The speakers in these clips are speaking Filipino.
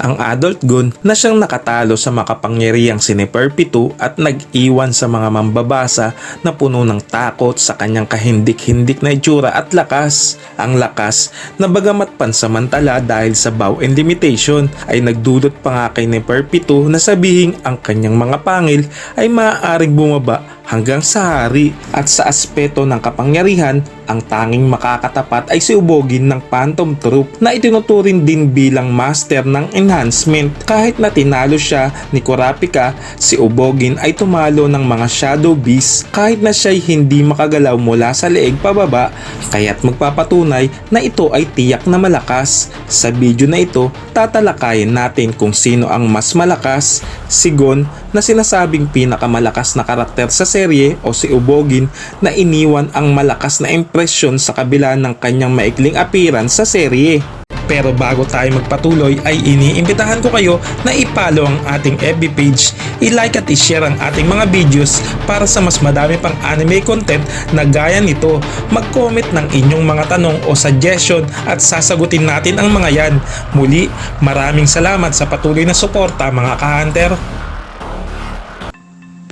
ang adult gun na siyang nakatalo sa makapangyarihang Siniperpi 2 at nag-iwan sa mga mambabasa na puno ng takot sa kanyang kahindik-hindik na itsura at lakas. Ang lakas na bagamat pansamantala dahil sa bow and limitation ay nagdulot pa nga kay Neperpi 2 na sabihing ang kanyang mga pangil ay maaaring bumaba hanggang sa hari at sa aspeto ng kapangyarihan ang tanging makakatapat ay si Ubogin ng Phantom Troop na itinuturing din bilang master ng enhancement. Kahit na tinalo siya ni Kurapika si Ubogin ay tumalo ng mga Shadow Beast kahit na siya'y hindi makagalaw mula sa leeg pababa kaya't magpapatunay na ito ay tiyak na malakas. Sa video na ito tatalakayin natin kung sino ang mas malakas si Gon na sinasabing pinakamalakas na karakter sa serye o si Ubogin na iniwan ang malakas na impresyon sa kabila ng kanyang maikling appearance sa serye. Pero bago tayo magpatuloy ay iniimbitahan ko kayo na ipalo ang ating FB page, i-like at i-share ang ating mga videos para sa mas madami pang anime content na gaya nito. Mag-comment ng inyong mga tanong o suggestion at sasagutin natin ang mga yan. Muli, maraming salamat sa patuloy na suporta mga ka-hunter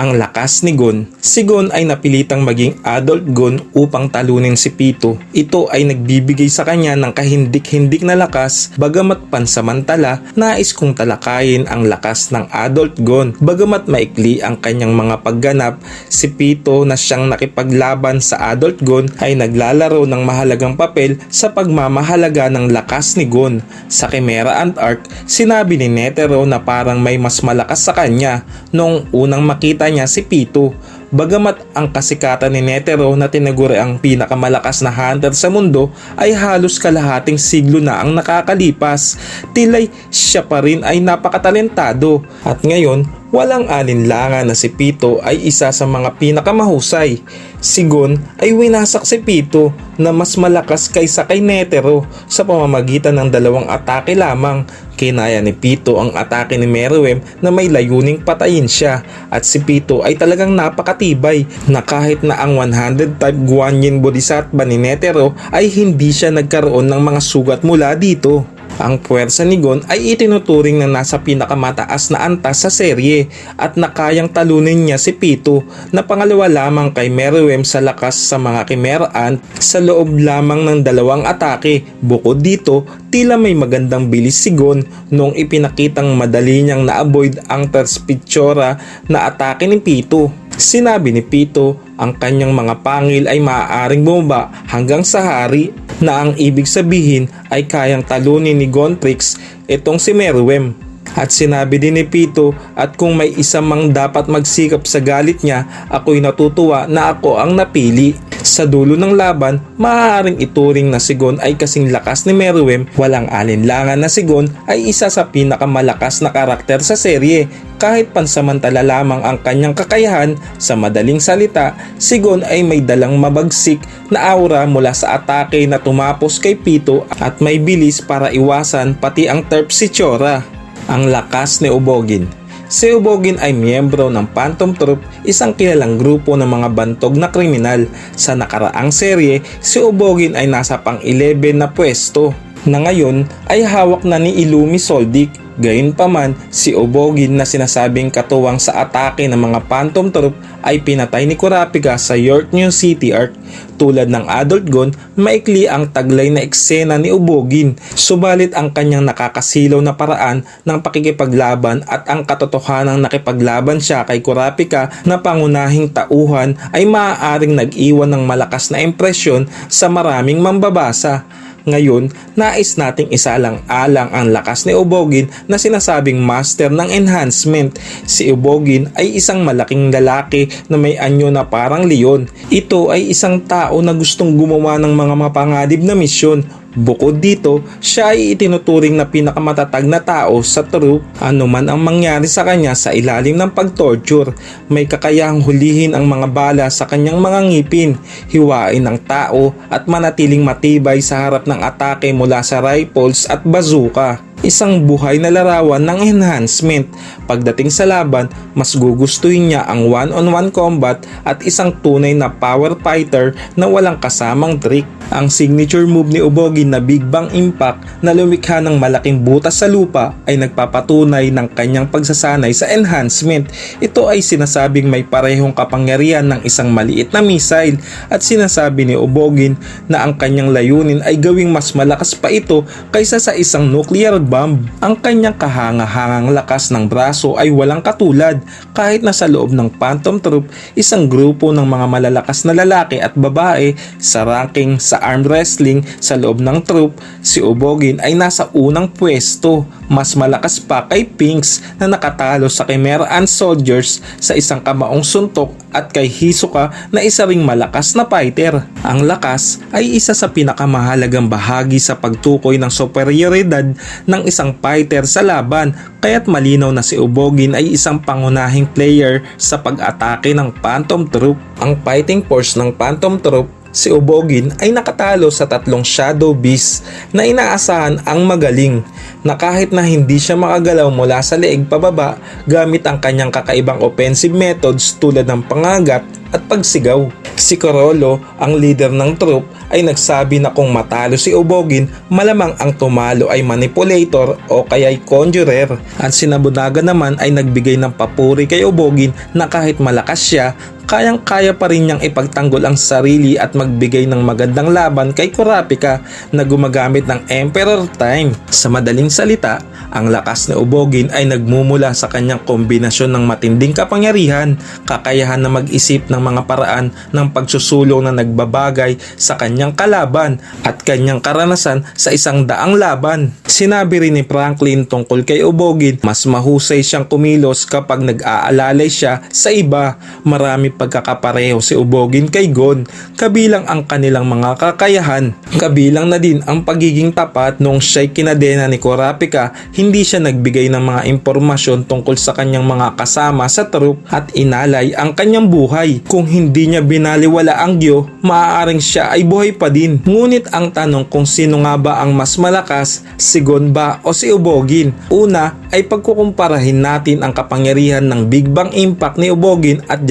ang lakas ni Gon, si Gon ay napilitang maging adult Gon upang talunin si Pito. Ito ay nagbibigay sa kanya ng kahindik-hindik na lakas bagamat pansamantala nais kong talakayin ang lakas ng adult Gon. Bagamat maikli ang kanyang mga pagganap, si Pito na siyang nakipaglaban sa adult Gon ay naglalaro ng mahalagang papel sa pagmamahalaga ng lakas ni Gon. Sa Chimera Ant Arc, sinabi ni Netero na parang may mas malakas sa kanya noong unang makita niya si Pito. Bagamat ang kasikatan ni Netero na tinaguri ang pinakamalakas na hunter sa mundo ay halos kalahating siglo na ang nakakalipas, tilay siya pa rin ay napakatalentado at ngayon walang alinlangan na si Pito ay isa sa mga pinakamahusay. Si Gon ay winasak si Pito na mas malakas kaysa kay Netero sa pamamagitan ng dalawang atake lamang. Kinaya ni Pito ang atake ni Meruem na may layuning patayin siya at si Pito ay talagang napakatibay na kahit na ang 100 type Guanyin Bodhisattva ni Netero ay hindi siya nagkaroon ng mga sugat mula dito. Ang puwersa ni Gon ay itinuturing na nasa pinakamataas na antas sa serye at nakayang talunin niya si Pito na pangalawa lamang kay Meruem sa lakas sa mga Chimeraan sa loob lamang ng dalawang atake. Bukod dito, tila may magandang bilis si Gon nung ipinakitang madali niyang na-avoid ang Terspichora na atake ni Pito. Sinabi ni Pito ang kanyang mga pangil ay maaaring bumaba hanggang sa hari na ang ibig sabihin ay kayang talunin ni Gontrix itong si Meruem. At sinabi din ni Pito at kung may isa mang dapat magsikap sa galit niya, ako'y natutuwa na ako ang napili. Sa dulo ng laban, maaaring ituring na si Gon ay kasing lakas ni Meruem, walang alinlangan na si Gon ay isa sa pinakamalakas na karakter sa serye. Kahit pansamantala lamang ang kanyang kakayahan, sa madaling salita, si Gon ay may dalang mabagsik na aura mula sa atake na tumapos kay Pito at may bilis para iwasan pati ang Terpsichora ang lakas ni Ubogin. Si Ubogin ay miyembro ng Phantom Troop, isang kilalang grupo ng mga bantog na kriminal. Sa nakaraang serye, si Ubogin ay nasa pang-11 na pwesto na ngayon ay hawak na ni Ilumi Soldik. Gayunpaman, si Ubogin na sinasabing katuwang sa atake ng mga Phantom Troop ay pinatay ni Kurapika sa York New City Arc. Tulad ng Adult Gon, maikli ang taglay na eksena ni Ubogin. Subalit ang kanyang nakakasilaw na paraan ng pakikipaglaban at ang katotohanang nakipaglaban siya kay Kurapika na pangunahing tauhan ay maaaring nag-iwan ng malakas na impresyon sa maraming mambabasa. Ngayon, nais nating isalang-alang ang lakas ni Ubogin na sinasabing master ng enhancement. Si Ubogin ay isang malaking lalaki na may anyo na parang leon. Ito ay isang tao na gustong gumawa ng mga mapanganib na misyon. Bukod dito, siya ay itinuturing na pinakamatatag na tao sa troop ano man ang mangyari sa kanya sa ilalim ng pagtorture. May kakayahang hulihin ang mga bala sa kanyang mga ngipin, hiwain ang tao at manatiling matibay sa harap ng atake mula sa rifles at bazooka. Isang buhay na larawan ng enhancement. Pagdating sa laban, mas gugustuhin niya ang one-on-one combat at isang tunay na power fighter na walang kasamang trick. Ang signature move ni Ubogi na Big Bang Impact na lumikha ng malaking butas sa lupa ay nagpapatunay ng kanyang pagsasanay sa enhancement. Ito ay sinasabing may parehong kapangyarihan ng isang maliit na missile at sinasabi ni Ubogin na ang kanyang layunin ay gawing mas malakas pa ito kaysa sa isang nuclear bomb. Ang kanyang kahanga-hangang lakas ng braso ay walang katulad kahit na sa loob ng Phantom Troop, isang grupo ng mga malalakas na lalaki at babae sa ranking sa arm wrestling sa loob ng troop, si Ubogin ay nasa unang pwesto. Mas malakas pa kay Pinks na nakatalo sa Chimera Ant Soldiers sa isang kamaong suntok at kay Hisoka na isa ring malakas na fighter. Ang lakas ay isa sa pinakamahalagang bahagi sa pagtukoy ng superioridad ng isang fighter sa laban kaya't malinaw na si Ubogin ay isang pangunahing player sa pag-atake ng Phantom Troop. Ang fighting force ng Phantom Troop si Ubogin ay nakatalo sa tatlong Shadow Beast na inaasahan ang magaling na kahit na hindi siya makagalaw mula sa leeg pababa gamit ang kanyang kakaibang offensive methods tulad ng pangagat at pagsigaw. Si Corolo, ang leader ng troop, ay nagsabi na kung matalo si Ubogin, malamang ang tumalo ay manipulator o kaya'y conjurer. At si Nabunaga naman ay nagbigay ng papuri kay Ubogin na kahit malakas siya, kayang-kaya pa rin niyang ipagtanggol ang sarili at magbigay ng magandang laban kay Kurapika na gumagamit ng Emperor Time. Sa madaling salita, ang lakas ni Ubogin ay nagmumula sa kanyang kombinasyon ng matinding kapangyarihan, kakayahan na mag-isip ng mga paraan ng pagsusulong na nagbabagay sa kanyang kalaban at kanyang karanasan sa isang daang laban. Sinabi rin ni Franklin tungkol kay Ubogin, mas mahusay siyang kumilos kapag nag-aalalay siya sa iba. Marami pagkakapareho si Ubogin kay Gon, kabilang ang kanilang mga kakayahan. Kabilang na din ang pagiging tapat noong siya'y kinadena ni Kurapika, hindi siya nagbigay ng mga impormasyon tungkol sa kanyang mga kasama sa troop at inalay ang kanyang buhay. Kung hindi niya binaliwala ang Gyo, maaaring siya ay buhay pa din. Ngunit ang tanong kung sino nga ba ang mas malakas, si Gon ba o si Ubogin? Una ay pagkukumparahin natin ang kapangyarihan ng Big Bang Impact ni Ubogin at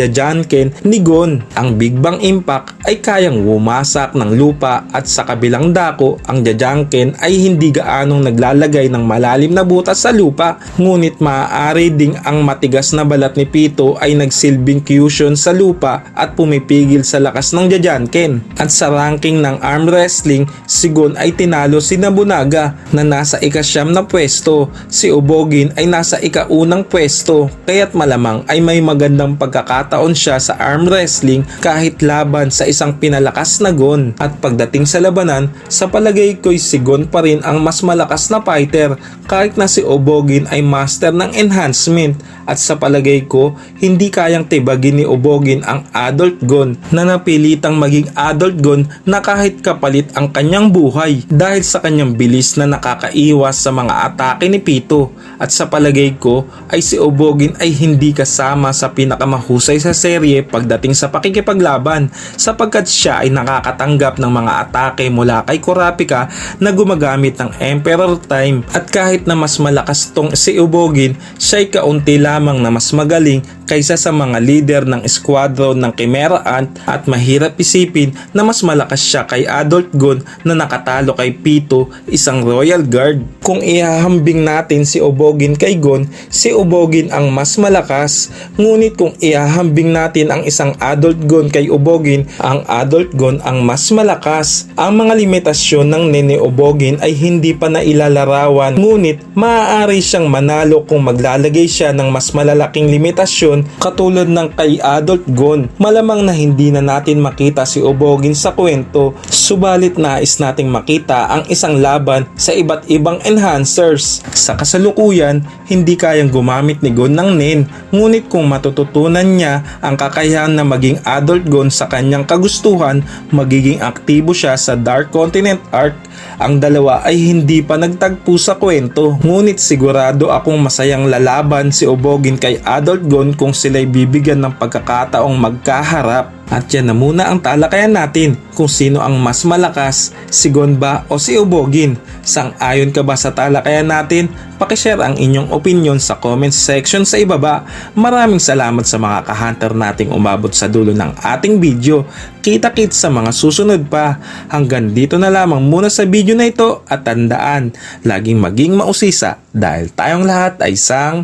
Jajanken ni Gon. Ang Big Bang Impact ay kayang wumasak ng lupa at sa kabilang dako ang Jajanken ay hindi gaanong naglalagay ng malalim na butas sa lupa. Ngunit maaari ding ang matigas na balat ni Pito ay nagsilbing cushion sa lupa at pumipigil sa lakas ng Jajanken. At sa ranking ng arm wrestling, si Gon ay tinalo si Nabunaga na nasa ikasyam na pwesto. Si Ubogin ay nasa ikaunang pwesto kaya't malamang ay may magandang pagkakataon siya sa arm wrestling kahit laban sa isang pinalakas na Gon. At pagdating sa labanan, sa palagay ko'y si Gon pa rin ang mas malakas na fighter kahit na si Obogin ay master ng enhancement at sa palagay ko hindi kayang tibagin ni Obogin ang adult Gon na napilitang maging adult Gon na kahit kapalit ang kanyang buhay dahil sa kanyang bilis na nakakaiwas sa mga atake ni Pito. At sa palagay ko ay si Obogin ay hindi kasama sa pinakamahusay sa serye pagdating sa pakikipaglaban sapagkat siya ay nakakatanggap ng mga atake mula kay Kurapika na gumagamit ng Emperor Time. At kahit na mas malakas tong si Ubogin, siya ay kaunti lamang na mas magaling kaysa sa mga leader ng squadron ng Chimera Ant at mahirap isipin na mas malakas siya kay Adult Gun na nakatalo kay Pito, isang Royal Guard. Kung ihahambing natin si Obogin kay Gon, si Obogin ang mas malakas. Ngunit kung ihahambing natin ang isang Adult Gun kay Obogin, ang Adult Gun ang mas malakas. Ang mga limitasyon ng Nene Obogin ay hindi pa nailalarawan, ngunit maaari siyang manalo kung maglalagay siya ng mas malalaking limitasyon katulad ng kay Adult Gon. Malamang na hindi na natin makita si Obogin sa kwento, subalit nais nating makita ang isang laban sa iba't ibang enhancers. Sa kasalukuyan, hindi kayang gumamit ni Gon ng Nen, ngunit kung matututunan niya ang kakayahan na maging Adult Gon sa kanyang kagustuhan, magiging aktibo siya sa Dark Continent Arc. Ang dalawa ay hindi pa nagtagpo sa kwento, ngunit sigurado akong masayang lalaban si Obogin kay Adult Gon kung sila'y bibigyan ng pagkakataong magkaharap. At yan na muna ang talakayan natin kung sino ang mas malakas, si Gon ba o si Ubogin. Sang-ayon ka ba sa talakayan natin? Pakishare ang inyong opinion sa comment section sa ibaba. Maraming salamat sa mga kahunter nating umabot sa dulo ng ating video. Kita-kits sa mga susunod pa. Hanggang dito na lamang muna sa video na ito at tandaan, laging maging mausisa dahil tayong lahat ay isang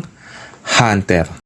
hunter.